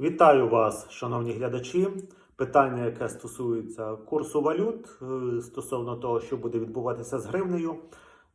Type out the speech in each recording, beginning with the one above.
Вітаю вас, шановні глядачі. Питання, яке стосується курсу валют е, стосовно того, що буде відбуватися з гривнею.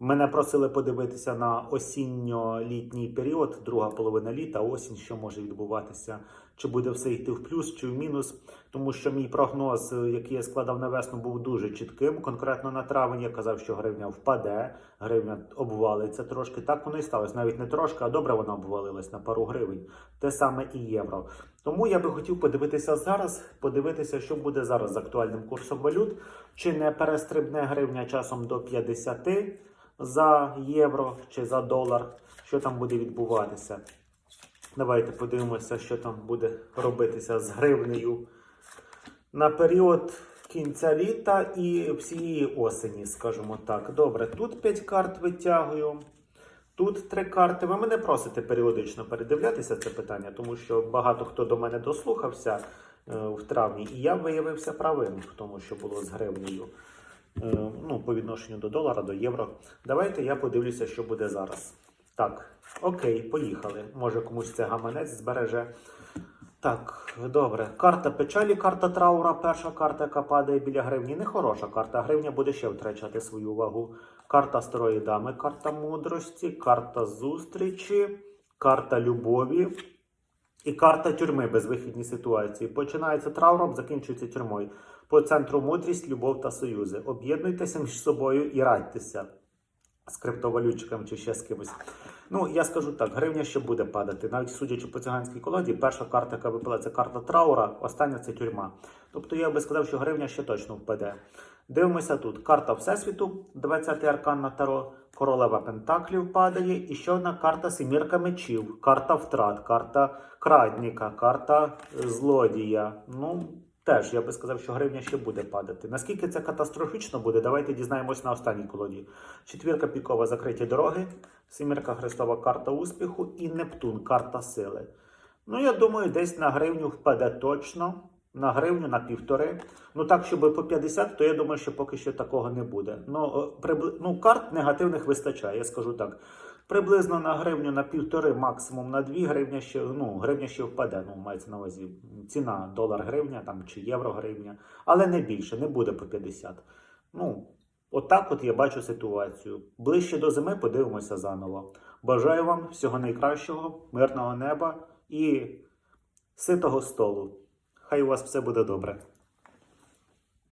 Мене просили подивитися на осінньо-літній період, друга половина літа, осінь, що може відбуватися, чи буде все йти в плюс чи в мінус. Тому що мій прогноз, який я складав на весну, був дуже чітким. Конкретно на травень я казав, що гривня впаде, гривня обвалиться трошки. Так воно і сталося. Навіть не трошки, а добре вона обвалилась на пару гривень. Те саме і євро. Тому я би хотів подивитися зараз, подивитися, що буде зараз з актуальним курсом валют. Чи не перестрибне гривня часом до 50 за євро чи за долар, що там буде відбуватися. Давайте подивимося, що там буде робитися з гривнею на період кінця літа і всієї осені, скажімо так. Добре, тут 5 карт витягую. Тут три карти. Ви мене просите періодично передивлятися це питання, тому що багато хто до мене дослухався е, в травні, і я виявився правим в тому, що було з гривнею. Е, ну, по відношенню до долара, до євро. Давайте я подивлюся, що буде зараз. Так, окей, поїхали. Може комусь це гаманець збереже. Так, добре. Карта печалі, карта траура. Перша карта, яка падає біля гривні. Нехороша карта. Гривня буде ще втрачати свою вагу. Карта старої дами, карта мудрості, карта зустрічі, карта любові і карта тюрми безвихідні ситуації. Починається трауром, закінчується тюрмою. По центру мудрість, любов та союзи. Об'єднуйтеся між собою і радьтеся з криптовалютчиками чи ще з кимось. Ну, я скажу так, гривня ще буде падати. Навіть судячи по циганській колоді, перша карта, яка випала, це карта траура, остання це тюрма. Тобто я би сказав, що гривня ще точно впаде. Дивимося тут. Карта Всесвіту, 20-й аркан на Таро, королева Пентаклів падає, і ще одна карта Семірка мечів, карта втрат, карта крадніка, карта злодія. Ну, теж я би сказав, що гривня ще буде падати. Наскільки це катастрофічно буде, давайте дізнаємось на останній колоді. Четвірка пікова закриті дороги, Семірка Христова карта успіху і Нептун карта сили. Ну, я думаю, десь на гривню впаде точно. На гривню, на півтори. Ну так, щоб по 50, то я думаю, що поки що такого не буде. Ну, о, прибли... ну карт негативних вистачає, я скажу так. Приблизно на гривню на півтори, максимум на дві гривня ще, ну, гривня ще впаде. Ну, мається на увазі ціна долар гривня там, чи євро гривня. Але не більше, не буде по 50. Ну, отак от я бачу ситуацію. Ближче до зими подивимося заново. Бажаю вам всього найкращого, мирного неба і ситого столу. Хай у вас все буде добре.